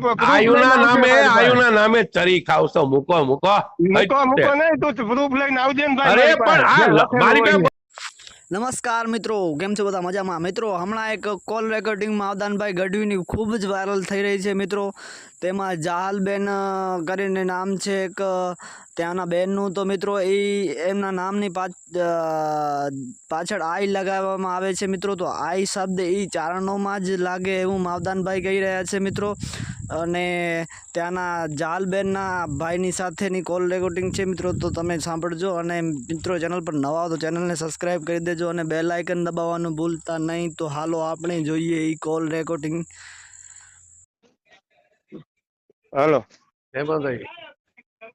આયુના નામે આયુના નામે ચરી ખાવશો મૂકો મૂકો. મૂકો મૂકો નહીં તું પ્રૂફ લઈને આવજે ને ભાઈ અરે પણ આ મારી પાસે નમસ્કાર મિત્રો કેમ છો બધા મજામાં? મિત્રો હમણાં એક કોલ રેકોર્ડિંગમાં આવદાનભાઈ ગઢવીની ખૂબ જ વાયરલ થઈ રહી છે મિત્રો. તેમાં જાહલબેન કરીને નામ છે એક ત્યાંના બેનનું. તો મિત્રો એ એમના નામની પાછ પાછળ આઈ લગાવવામાં આવે છે મિત્રો. તો આઈ શબ્દ એ ચારણોમાં જ લાગે એવું માવદાનભાઈ કહી રહ્યા છે મિત્રો. અને ત્યાંના જાલબેનના ભાઈની સાથેની કોલ રેકોર્ડિંગ છે મિત્રો તો તમે સાંભળજો. અને મિત્રો ચેનલ પર નવા તો ચેનલને સબસ્ક્રાઈબ કરી દેજો અને બેલ આઇકન દબાવવાનું ભૂલતા નહીં. તો હાલો આપણે જોઈએ એ કોલ રેકોર્ડિંગ હાલો. માતાજી.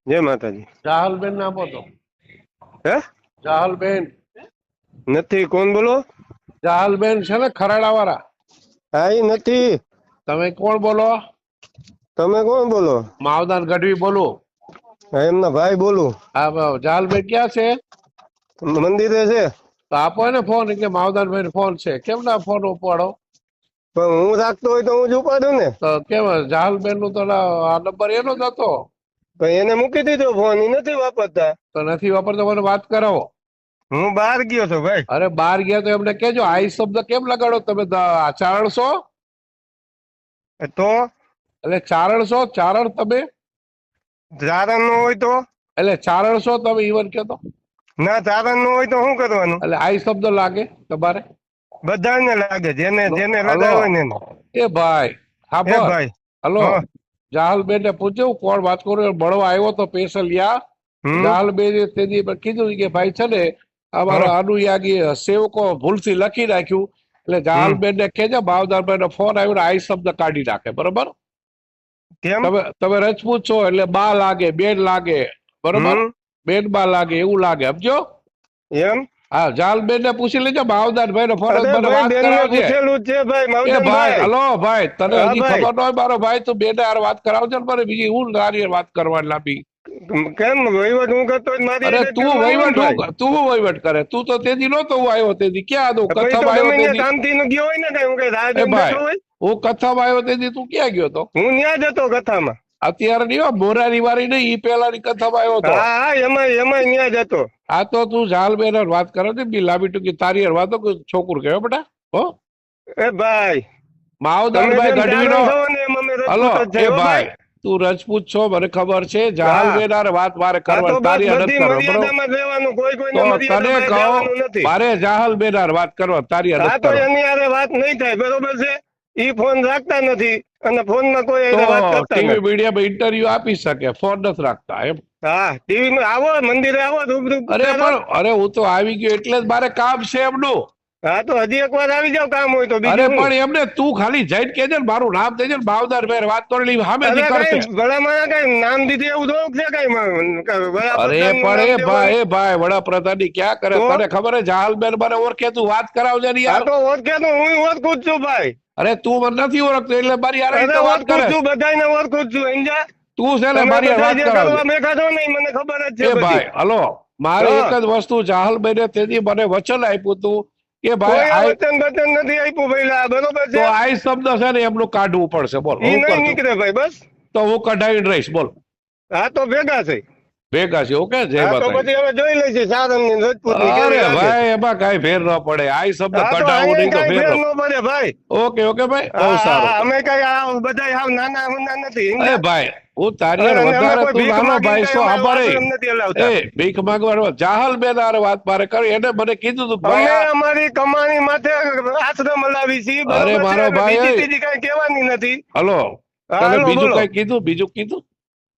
જય માતાજી. જાહલબેન ને આપો તો. હે? જાહલબેન. નથી કોણ બોલો? જાહલબેન છે ને ખરાડા વાળા હા નથી. તમે કોણ બોલો? તમે કોણ બોલો? માવદાન ગઢવી બોલું. એમના ભાઈ બોલું. હા જાલભાઈ ક્યાં છે? મંદિરે છે. તો આપો ને ફોન કે માવદાનભાઈ ફોન છે. કેમ ના ફોન ઉપાડો? પણ હું રાખતો હોય તો હું જ ઉપાડું ને. તો કેમ જાલબેનનું તો આ નંબર એનો જ હતો. પણ એને મૂકી દીધો ફોન નથી વાપરતા. તો નથી વાપરતા મને વાત કરાવો. હું બહાર ગયો છો ભાઈ. અરે બહાર ગયા તો એમને કેજો આઈ શબ્દ કેમ લગાડો? તમે ચારણસો છો તો? એટલે ચારણ છો ચારણ તમે? ચારણ નો હોય તો? એટલે ચારણ છો તમે ઈવન કહેતો ના ચારણ નો હોય તો શું કરવાનું? એટલે આઈ શબ્દ લાગે તમારે? બધાને લાગે જેને જેને. લગાવે ને એ ભાઈ હા ભાઈ હલો. જાહલબેન ને પૂછ્યું કોણ વાત કરું મળવા આવ્યો તો પેશલ યા. જાહલબેન તેની કીધું કે ભાઈ છે ને અમારા અનુયાગી સેવકો ભૂલથી લખી નાખ્યું. એટલે જાહલબેન ને કેજે ભાવદારભાઈ નો ફોન આવ્યો ને આઈ શબ્દ કાઢી નાખે બરોબર? કેમ? તમે તમે રજપૂત છો એટલે બા લાગે બેન લાગે બરોબર. બેન બા લાગે એવું લાગે સમજો? એમ? હા જાલબેન ને પૂછી લેજો ભાવદારભાઈ નો ફોન વાત કરાવજે. છે ભાઈ ભાઈ હલો ભાઈ તને હજી ખબર ન હોય મારો ભાઈ તું બેને હારે વાત કરાવજો ને મારે બીજી હું તારી વાત કરવાની લાંબી. કેમ વહીવટ હું કરતો મારી અરે તું વહીવટ તું વહીવટ કરે? તું તો તેથી નતો હું આવ્યો તેથી ક્યાં હતો કથમ આવ્યો તેદી શાંતિનું ગયો હોય ને કઈ હું કાંઈ રાહ હું કથામાં આવ્યો તેથી તું ક્યાં ગયો તો? હું ત્યાં જ હતો કથામાં. અત્યારે નહીં મોરારી વાળી નહીં ઈ પેલાની કથામાં આવ્યો તો. હા હા એમાં એમાં ત્યાં જ હતો આ તો તું ઝાલ બેન વાત કરો ને બી લાંબી ટૂંકી તારી વાતો છોકરું કહેવાય બેટા હો? એ ભાઈ. જેમ ગઢવીનો હલો એ ભાઈ તું રજપૂત છો મને ખબર છે જાહલ હારે વાત મારે હા, કરવાની તારી નથી કરવાની, તને કહો મારે જાહલ બેનાર વાત કરવા તારી નથી વાત નહીં થાય બરોબર છે? ઈ ફોન રાખતા નથી અને ફોનમાં કોઈ વાત કરતા ટીવી મીડિયા ઇન્ટરવ્યુ આપી શકે ફોન નથી રાખતા એમ? હા ટીવી માં આવો મંદિરે આવો રૂબરૂ અરે. પણ અરે હું તો આવી ગયો એટલે જ મારે કામ છે એમનું. હા તો હજી એક વાર આવી જાવ કામ હોય તો અરે પણ એમને તું ખાલી જઈને કેજે ને મારું નામ દેજે ને ભાવદાર ભાઈ વાત કરી સામે થી કરશે. કાંઈ ભલામણ કાંઈ નામ દીધી એવું થોડુંક છે કઈ અરે પણ એ ભાઈ એ ભાઈ વડાપ્રધાનની ક્યાં કરે? તને ખબર છે જાહલબેન મને ઓળખે તું વાત કરાવજે ને હા યાર તો ઓળખે તો હું ઓળખું જ છું ભાઈ. અરે તું મને નથી ઓળખતો એટલે મારી યાર વાત કરે. છું બધાને ઓળખું છું સમજ્યા? તું છે ને મારી વાત કરાવજે. કરવા બેઠા છો મને ખબર જ છે એ ભાઈ. હલો મારે એક જ વસ્તુ જાહલબેને તેથી મને વચન આપ્યું હતું કે ભાઈ વચન વચન નથી આપ્યું ભાઈ બરોબર તો છે આ શબ્દ છે ને એમનું કાઢવું પડશે બોલ એ નહીં નીકળે ભાઈ બસ. તો હું કઢાવીને રહીશ બોલ. હા તો ભેગા છે ભેગા છે ઓકે જય તો પછી હવે જોઈ લઈશું સારંગની ને રાજપૂતની અરે ભાઈ એમાં કઈ ફેર ન પડે. આ શબ્દ હા નહીં તો ફેર ન- પડે ભાઈ. ઓકે ઓકે ભાઈ બહુ સારું. અમે કઈ આ બધા આવ નાના હુના નથી અરે ભાઈ હું તારી હારે અને અમે વધારે તું ભીખ નાનો ભાઈ છો અમારો. એ માંગવાનો જાહલ બેન હારે વાત મારે કરી એને મને કીધું તું ભાઈ અમારી કમાણી માથે આશ્રમ હલાવી છીએ અરે છે? મારો ભાઈ, બીજી કઈ કહેવાની નથી. હલો તને બીજું કઈ કીધું બીજું કીધું?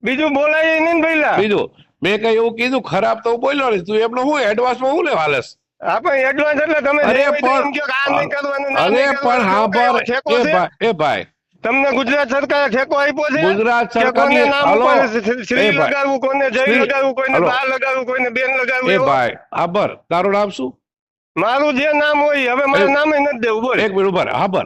બીજું બોલાય નહીં ને ભઈલા. બીજું મેં કઈ એવું કીધું ખરાબ તો બોલ્યો નહીં. તું એમનો હું એડવાન્સમાં હું લેવા હાલેસ? આપણે એડવાન્સ એટલે તમે અરે પણ- કહો કે આ નહીં કરવાનું ને આ અરે પણ હા પર એ ભાઈ એ ભાઈ. તમને ગુજરાત સરકારે ઠેકો આપ્યો છે? ગુજરાત નામ શ્રી-. લગાવવું કોને જય લગાવવું કોઈને. બા લગાવવું કોઈને બેન લગાવવું એ ભાઈ આબર તારું નામ શું? મારું જે નામ હોય હવે મારું એ- નથી દેવું બોલ. એક મિનિટ ઊભા આબર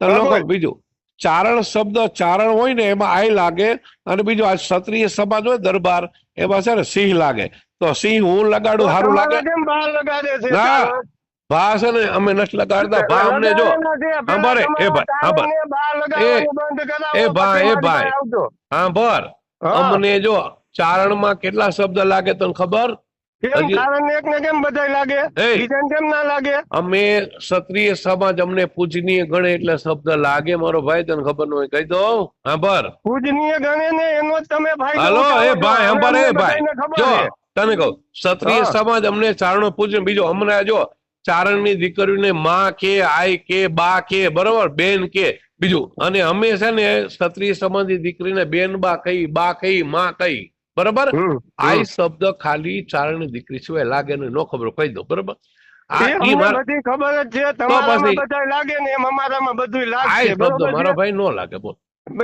લોકો બોલ. બીજું. ચારણ શબ્દ ચારણ હોય ને એમાં આય લાગે અને બીજું આ ક્ષત્રિય સમાજ હોય દરબાર એમાં છે ને સિંહ લાગે. તો સિંહ હું લગાડું સારું લાગે? ના. ભા છે ને અમે નથી લગાડતા ભા અમને જો. સાંભળે, એ ભાઈ, સાંભળ. એ ભાઈ, એ ભાઈ. હા. ભર અમને જો ચારણમાં કેટલા શબ્દ લાગે તને ખબર? કારણ કેમ બધાય લાગે? બીજાને કેમ ના લાગે? અમે ક્ષત્રિય સમાજ અમને પૂજનીય ગણે એટલે શબ્દ લાગે મારો ભાઈ તને ખબર ન હોય કહી દો હા પૂજનીય ગણે ને એનો તમે ફાયદો હાલો એ ભાઈ હવે એ ભાઈ. જો તને કહું ક્ષત્રિય સમાજ અમને ચારણો પૂજન બીજો હમણાં જો ચારણની દીકરીને માં કે આઈ કે બા કે બરોબર બેન કે બીજું. અને અમે છે ને ક્ષત્રિય સમાજની દીકરીને બેન બા કહી બા કહી માં કહી. બરોબર? આઈ શબ્દ ખાલી ચારણની દીકરી સિવાય લાગે ને નો ખબર કહી દો બરોબર? આ એ ઈ અમને મારા બધી ખબર જ છે તમારામાં પછી- લાગે ને એમ અમારામાં બધુંય આઈ શબ્દ મારો ભાઈ નો લાગે બોલ.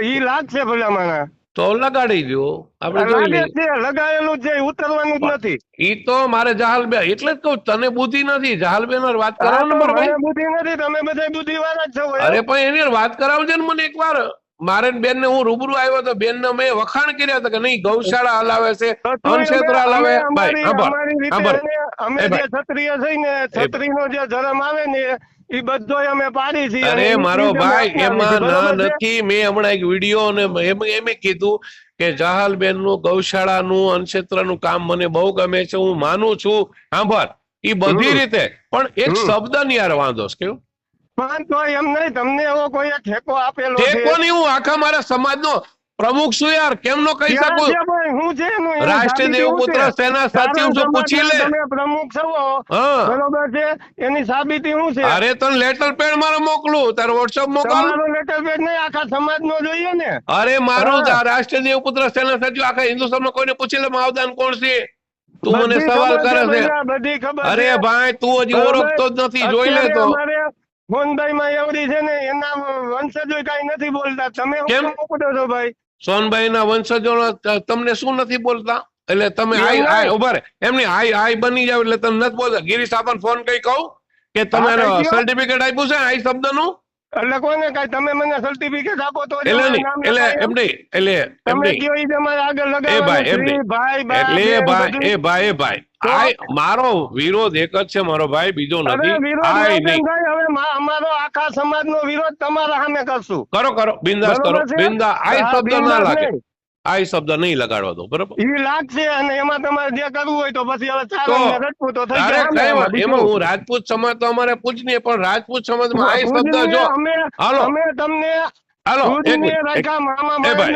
ઈ લાગશે ભલા માણા તો લગાડી દો આપણે જોઈ લઈએ. છે લગાવેલું છે ઉતરવાનું જ નથી. ઈ તો મારે જહાલબેન એટલે જ કહું તને બુદ્ધિ નથી જહાલબેન વાત કરાવો ને મારો બુદ્ધિ નથી તમે બધા બુદ્ધિ વાળા જ છો અરે પણ એની વાત કરાવજે ને મને એકવાર. મારે બેન ને હું રૂબરૂ આવ્યો તો બેન ને મેં વખાણ કર્યા હતા કે નહીં ગૌશાળા હલાવે છે તો અનક્ષેત્ર હલાવે. ભાઈ સાંભળ અમે એ જે ભાઈ. ક્ષત્રિય નો જે ધર્મ આવે ને એ બધો અમે પાડી છે અરે મારો ભાઈ એમાં ના નથી મેં હમણાં એક વીડિયો ને એમ એમ કીધું કે જહાલ બેનનું ગૌશાળા નું અનક્ષેત્રનું કામ મને બહુ ગમે છે હું માનું છું. સાંભળ ઈ બધી રીતે. પણ એક શબ્દની યાર વાંધો કેવું? પણ તોય એમ નહીં તમને એવો કોઈ ઠેકો આપેલો છે? નહીં હું આખા મારા સમાજનો પ્રમુખ છું યાર કેમ નો કહી શકું? હું છે રાષ્ટ્રીય સાબિતી શું દેવપુત્ર સેના સચિવ ચારણ પૂછી લે. તમે પ્રમુખ છો બરોબર છે? એની સાબિતી શું છે? અરે તને લેટર પેડ મારે મોકલું તાર વોટ્સઅપ મોકલ. તમારો લેટર પેડ નહીં આખા સમાજ નો જોઈએ ને? અરે મારું. જ રાષ્ટ્રીય દેવપુત્ર સેના સચિવ આખા હિન્દુસ્તાનમાં કોઈને પૂછી લે માવદાન કોણ છે? તું મને સવાલ કરે છે અરે ભાઈ તું હજી. ઓળખતો જ નથી જોઈ લે તો અમારે ફોનભાઈમાં એવડી છે ને એના વંશજો કઈ નથી બોલતા. તમે કેમ? મોકલો છો ભાઈ? સોનભાઈ ના વંશજો તમને શું નથી બોલતા? એટલે તમે હાઈ. આઈ ઊભા એમની આઈ આઈ બની જાવ એટલે તમે નથી બોલતા. ગિરીશ આપણ ફોન કઈ કહું? કે તમે. સર્ટિફિકેટ આપ્યું છે આઈ શબ્દનું? એટલે કોને કઈ? તમે મને સર્ટિફિકેટ આપો તો એટલે એટલે એમ નહીં. એટલે એમ નહીં. તમારે આગળ એ ભાઈ, એમ નહીં. ભાઈ એટલે એ ભાઈ એ ભાઈ એ ભાઈ? મારો વિરોધ એક જ છે મારો ભાઈ બીજો નથી. ના મા- અમારો આખા સમાજનો વિરોધ તમારા સામે કરશું. કરો કરો. બિંદાસ કરો. બિંદા આ શબ્દ ના લાગે. આ શબ્દ નહીં લગાડવા દો બરોબર? એ લાગશે અને એમાં તમારે જે કરવું હોય તો પછી હવે તો ચારણ તો થઈ જાય. ને. એમાં હું રાજપૂત સમાજ તો અમારે પૂજનીય પણ રાજપૂત સમાજમાં આ શબ્દ જો અમે હાલો. અમે તમને હાલો એક મિનિટ. એ ભાઈ,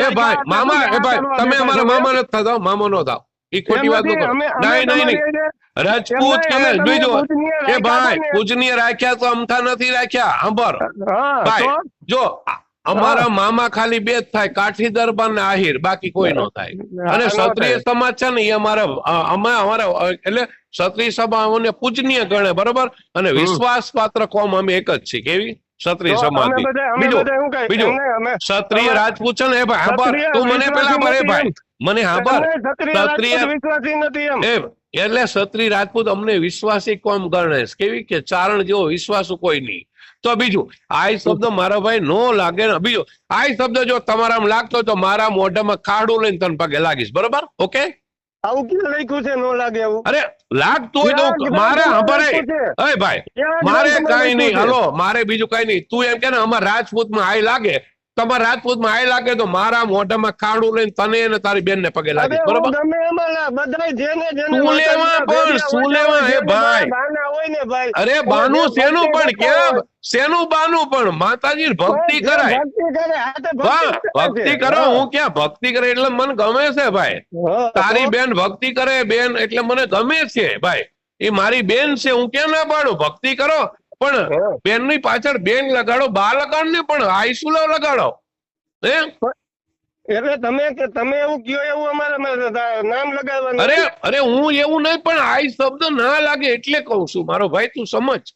એ ભાઈ મામા એ ભાઈ તમે અમારા. મામા નથી થતા મામા નો થાવ. એ ખોટી એમ કરો. અમે- અમે નહીં નહીં નહીં રાજપૂત એમ કે નહીં, અમે બીજો એ ભાઈ રાખ્યા હતા ને. પૂજનીય રાખ્યા તો અમથા નથી રાખ્યા. સાંભળ ભાઈ જો અમારા મામા ખાલી બે જ થાય કાઠી દરબાર ને આહિર બાકી કોઈ ન થાય. અને ક્ષત્રિય સમાજ છે ને એ અમારા અમે અમારા એટલે ક્ષત્રિય સભાઓને પૂજનીય ગણે બરોબર? અને વિશ્વાસ પાત્ર કોમ અમે એક જ છીએ કેવી? ક્ષત્રિય તો અમે સમાજની બધા- અમે બીજું બધા શું કહીએ? બીજું એમને અમે- ક્ષત્રિય રાજપૂત છે ને એ ભાઈ હાંભળ. તું મને પેલા વિશ્વાસી ભાઈ. મને ક્ષત્રિય એટલે ક્ષત્રિય રાજપૂત અમને કોમ ગણે કેવી કે ચારણ જેવો વિશ્વાસ કોઈ નહીં. તો બીજું આઈ શબ્દ મારા ભાઈ નો લાગે ને. બીજો આઈ શબ્દ જો તમારામાં લાગતો તો મારા મોઢામાં ખાડું લઈને તને પગે લાગીશ. બરોબર? ઓકે? આવું કે લખ્યું છે નો લાગે એવું અરે લાગતું હોય તો મારે છે? અય ભાઈ મારે કઈ નહીં. હલો મારે બીજું કઈ નહીં. તું એમ કે ને અમારા રાજપૂતમાં આય લાગે. તમારા રાજપૂતમાં આય લાગે તો મારા મોઢામાં ખાડું લઈને તને અને તારી બેન ને પગે લાગે. બરોબર? માતાજીના પણ? શું એ ભાઈ. અરે બાનું શેનું પણ કેમ શેનું બાનું પણ? માતાજી ભક્તિ કરાય. ભક્તિ. કરો હું. ક્યાં ભક્તિ કરે એટલે મને ગમે છે ભાઈ. તારી બેન ભક્તિ કરે બેન એટલે મને ગમે છે ભાઈ. એ મારી બેન છે હું ક્યાં ના પાડું? ભક્તિ કરો. પણ બેનની પાછળ બેન લગાડો બા લગાડ ને પણ આઈસુલો લગાડો. હે? એટલે તમે કે તમે એવું કયો એવું અમારે નામ લગાવવાનું અરે અરે હું એવું નહીં પણ આઈ શબ્દ ના લાગે એટલે કહું છું. મારો ભાઈ તું સમજ.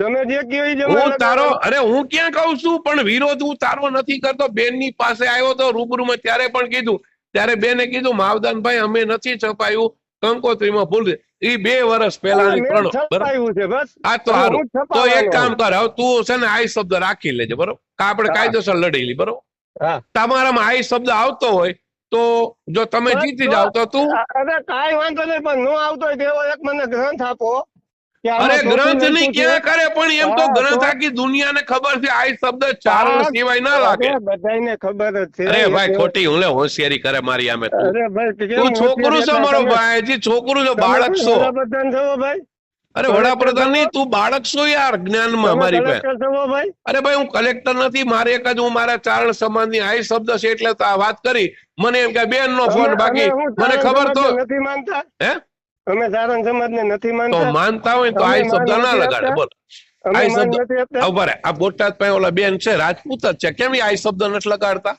તમે જે કયો એ હું તારો અરે હું ક્યાં કહું છું? પણ વિરોધ હું તારો નથી કરતો. બેનની પાસે આવ્યો તો રૂબરૂમાં ત્યારે પણ કીધું. ત્યારે બેને કીધું માવદાનભાઈ અમે નથી છપાયું. કંકોત્રીમાં ભૂલ. ઈ બે વર્ષ પહેલા આ તો સારું તો એક કામ કર હવે તું છે ને આઈ શબ્દ રાખી લેજે બરોબર? આપણે. કાયદેસર લડી લી બરોબર? તમારામાં આઈ શબ્દ આવતો હોય તો જો તમે જીતી જાવ તો તું અરે કાંઈ વાંધો નહીં પણ નો આવતો હોય તેવો એક મને ગ્રંથ આપો. અરે ગ્રંથની લખ્યું ક્યાં કરે પણ એમ તો ગ્રંથ આખી આખી દુનિયાને ખબર છે આ શબ્દ ચારણ સિવાય ના લાગે. બધાને ખબર જ છે અરે ભાઈ ખોટી હું લે હોશિયારી કરે મારી આમે તું. અરે ભાઈ તું છોકરું છો મારો ભાઈ છોકરું છો બાળક છો. વડાપ્રધાન છો ભાઈ? અરે વડાપ્રધાન નહીં તું બાળક છો યાર જ્ઞાનમાં મારી ભાઈ. અરે ભાઈ હું કલેક્ટર નથી મારે એક જ હું મારા ચારણ સમાજની આઈ શબ્દ છે એટલે આ વાત કરી. મને એમ કે બેન નો ફોન બાકી. મને ખબર તો નથી માનતા? હે? અમે સારંગ સમાજ ને નથી તો માનતા. માનતા હોય તો આ શબ્દ ના લગાડે બોલ. આ શબ્દ ઊભા આ બોટાદ પાસે ઓલા બેન છે રાજપૂત જ છે. કેમ આ શબ્દ નથી લગાડતા?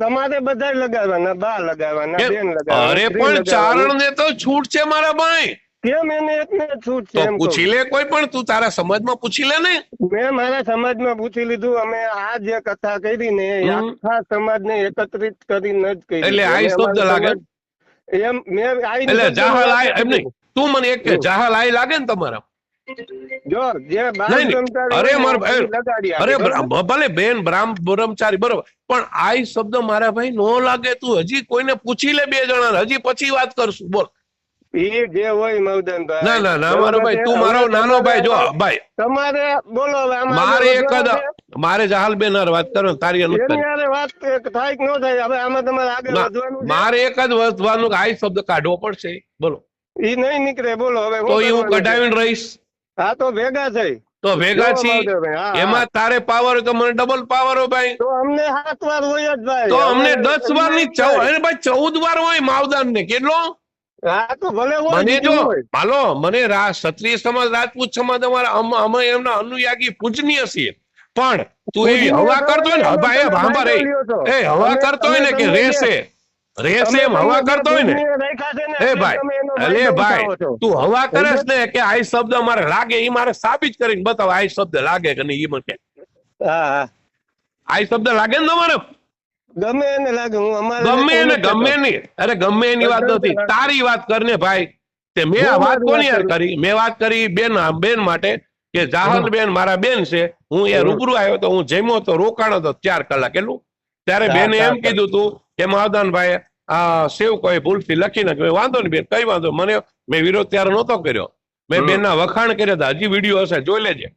તમારે બધા લગાડવાના બા લગાડવાના બેન લગાડવાના અરે પણ ચારણ ને તો છૂટ છે મારા ભાઈ. કેમ એને એકને છૂટ છે એમ પૂછી લે કોઈ પણ તું તારા સમાજમાં પૂછી લે ને. મેં મારા સમાજમાં પૂછી લીધું અમે આ જે કથા કરી ને. આખા સમાજને એકત્રિત કરીને જ કરી એટલે. આઈ શબ્દ લાગે? એમ મેં આવી એટલે જાહલ આઈ એમ નહીં. તું મને એક કે. જાહલ આઈ લાગે ને તમારા? જો જે અરે અરે ભલે બેન બ્રાહ્મ બ્રહ્મચારી બરોબર. પણ આઈ શબ્દ મારા ભાઈ નો લાગે તું હજી કોઈને પૂછી લે બે જણા હજી પછી વાત કરશું. બોલ. ઈ જે હોય મવદનભાઈ ના ના ના મારો ભાઈ તું મારો નાનો ભાઈ જો ભાઈ. તમારે બોલો મારે એક જ મારે જહાલ બેન વાત કરો તારી. હારે વાત થાય કે ન થાય હવે આમાં તમારે આગળ વધવાનું મારે એક જ વધવાનું આઈ શબ્દ કાઢવો પડશે. બોલો. ઈ નહીં નીકળે બોલો હવે તો હું કઢાવીને રહીશ. હા તો ભેગા થઈ. તો ભેગા છીએ. એમાં તારે પાવર હોય તો મને ડબલ પાવર હોય ભાઈ. તો અમને સાત વાર હોય જ ભાઈ. તો અમને દસ વારની ચૌદ ભાઈ ચૌદ વાર હોય માવદાન ને કેટલો? મને જો હાલો મને ક્ષત્રિય સમાજ રાજપૂત સમાજ અમારા અમે એમના અનુયાગી પૂજનીય છીએ. પણ તું એવી હવા કરતો હોય ને ભાઈ એ ભાંભા રે એ હવા કરતો હોય ને કે રેસે. રેસે એમ હવા કરતો હોય ને? એ ભાઈ અલે ભાઈ તું હવા કરસ ને કે આ શબ્દ મારે લાગે એ મારે સાબિત કરીને બતાવ આ શબ્દ લાગે કે નહીં એ મને હા. આ શબ્દ લાગે ને તમારે? ગમે એને લાગે હું અમારે ગમે એને ગમે નહીં. અરે ગમે એની વાત નથી. તારી વાત કરને ભાઈ. તે મેં આ વાત કોની યાર કરી? મેં વાત કરી બેન બેન માટે કે જાહર બેન મારા બેન છે. હું એ રૂબરૂ આવ્યો તો હું જમ્યો તો રોકાણો તો ચાર કલાક. એટલું ત્યારે બેને એમ કીધું તું કે માવદાનભાઈ આ સેવ કોઈ ભૂલથી લખી નાખ્યો. વાંધો નહીં બેન કઈ વાંધો મને મેં વિરોધ ત્યારે નહોતો કર્યો. મેં. બેનના વખાણ કર્યા હતા. હજી વીડિયો હશે જોઈ લેજે.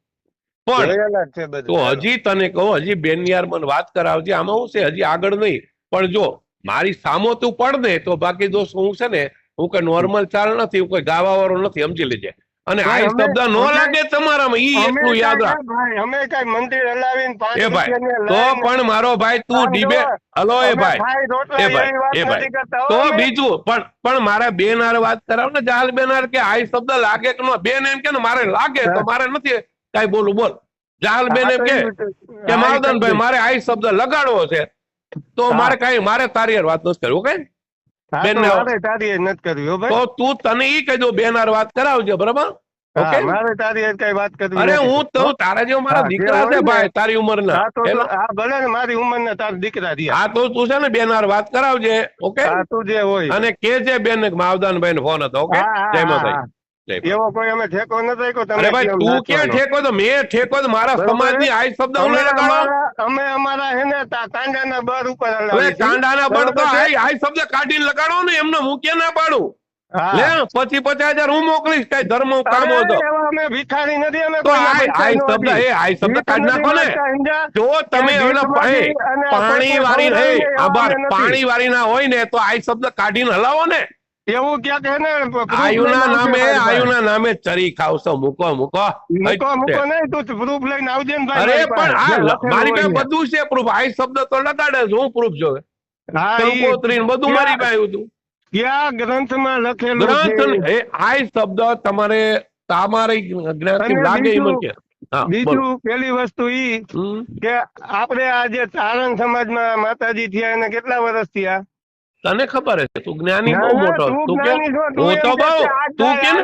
પણ. તો હજી તને કહું હજી બેન યાર મને વાત કરાવજે. આમાં હું છે હજી આગળ નહીં. પણ જો મારી સામો તું પડ ને તો બાકી દોસ્ત હું છે ને હું કઈ નોર્મલ ચાલ નથી હું કઈ ગાવા વાળો નથી સમજી લેજે. અને આ શબ્દ નો લાગે તમારામાં ઈ એટલું યાદ રાખ. ભાઈ, અમે કઈ મંદિર હલાવીને એ ભાઈ તો પણ મારો ભાઈ તું ડિબેટ ડીબે હલો એ ભાઈ. એ ભાઈ, એ ભાઈ. તો બીજું પણ પણ મારા બેન હારે વાત કરાવ ને જાલ બેન હારે કે આ શબ્દ લાગે કે નો? બેન એમ કે મારે લાગે તો મારે નથી કઈ બોલું બોલ. જાલ બેન એમ કે માવદનભાઈ. મારે આ શબ્દ લગાડવો છે. તો મારે કઈ મારે તારી વાત નથી કરવું ઓકે હા, બેનને તો મારે તારી નથી કરવી, તો તું તને ઈ કહી દઉં બેન વાત કરાવજે બરાબર? ઓકે? મારે તારી કઈ વાત કરવી અરે હું તો તારા જેવો મારા દીકરા છે ભાઈ તારી તો- હા, ભલે ને મારી ઉંમરના તારા દીકરા. હા તો તું છે ને બેન વાત કરાવજે ઓકે? તું જે હોય. અને કે છે બેન માવદાન ભાઈ ફોન હતો ઓકે? જય હા, એવો કોઈ અમે ઠેકો નથી રાખ્યો, તમે ભાઈ તું ક્યાં ઠેકો તો મેં ઠેકો તો મારા સમાજની આ શબ્દ હું અમે નહીં લગાડો અમે અમારા હે ને કાંડાના બર ઉપર હવે કાંડાના બળ તો બરોબર છે? આ આ શબ્દ કાઢીને લગાડો ને એમને હું કે ના પાડું? લે પછી પચાસ હજાર હું મોકલીશ કઈ ધર્મ કામ હતો. અમે ભિખારી નથી અમે તો કોઈના આ પૈસા આ ન શબ્દ એ આ શબ્દ કાઢ નાખો ને. જો તમે પાણી વાળી એવા આભાર પાણી વાળી ના હોય ને તો આ શબ્દ કાઢીને હલાવો ને. એવું ક્યાંક હે ને આયુના નામે. આયુના નામે ચરી ખાવશો મૂકો મૂકો. મૂકો મૂકો નહીં તું પ્રૂફ લઈને આવજે ને ભાઈ અરે પણ આ મારી પાસે બધું છે પ્રૂફ આ શબ્દ તો લગાડે છે હું પ્રૂફ જોવે. કંકોત્રી બધું મારી પાસે હતું. ક્યાં ગ્રંથમાં લખેલું ગ્રંથ એ આ શબ્દ તમારે તમારી જ્ઞાતિ લાગે એમ કે. બીજું પેલી વસ્તુ ઈ કે આપણે આ જે ચારણ સમાજમાં માતાજી થયા એને કેટલા વર્ષ થયા? તને ખબર છે તું જ્ઞાની બહુ મોટો. તું કે હું તો બહુ તું કે ને?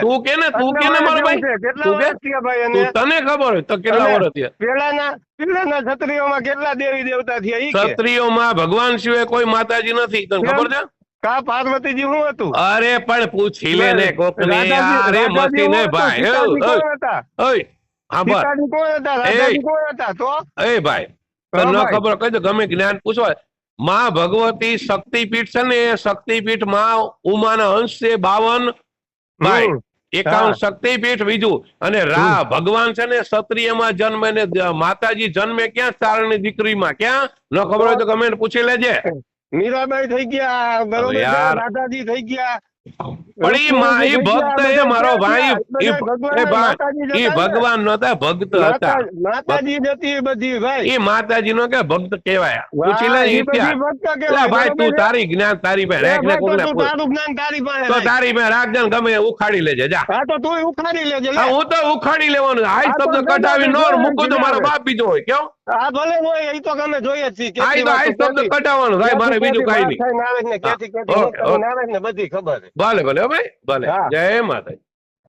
તું કે ને તું કે ને મારો ભાઈ? તું કે? તું તને ખબર હોય તો કેટલા વર્ષ થયા? પેલાના પેલાના ક્ષત્રિયોમાં કેટલા દેવી દેવતા થયા ઈ ક્ષત્રિયોમાં ભગવાન સિવાય કોઈ માતાજી નથી. તને ખબર છે? કા પાર્વતીજી શું હતું? અરે પણ પૂછી લે ને કોકને. અરે મસ્તી ને ભાઈ ઓય, સીતાજી કોણ હતા? કોણ હતા? તો? એ ભાઈ તને ન ખબર કહી દો ગમે જ્ઞાન પૂછવા માં ભગવતી શક્તિપીઠ છે ને શક્તિપીઠમાં ઉમાના અંશ છે બાવન ભાઈ. એકાવન શક્તિપીઠ બીજું. અને રા ભગવાન છે ને ક્ષત્રિયમાં જન્મે ને માતાજી જન્મે ક્યાં? ચારણની દીકરીમાં. ક્યાં? ન ખબર હોય તો કમેન્ટ પૂછી લેજે. મીરાબાઈ થઈ ગયા બરોબર રાધાજી થઈ ગયા. પણ એ ભક્ત એ મારો ભાઈ એ ભગવાન નતા ભક્ત હતા. માતાજી હતી બધી ભાઈ. એ માતાજી નો કે ભક્ત કેવાય પૂછી ભાઈ તું તારી જ્ઞાન તારી પાસે રાખ ને ભાઈ, તો. તારું જ્ઞાન તારી પાસે તો રાખ. ને ગમે ઉખાડી લેજે જા. હા તો તું ઉખાડી લેજે હું તો ઉખાડી લેવાનું. તો શબ્દ કઢાવી નોર નો જોડે તો મારો. બાપ બીજો હોય કેમ? હા ભલે હોય એ તો અમે જોઈએ જ છીએ. વાર ભાઈ મારે બીજું કઈ નહીં. આવે ને કેથી ઓકે, આવે ને બધી ખબર. છે ભલે ભલે ભાઈ ભલે. જય માતાજી.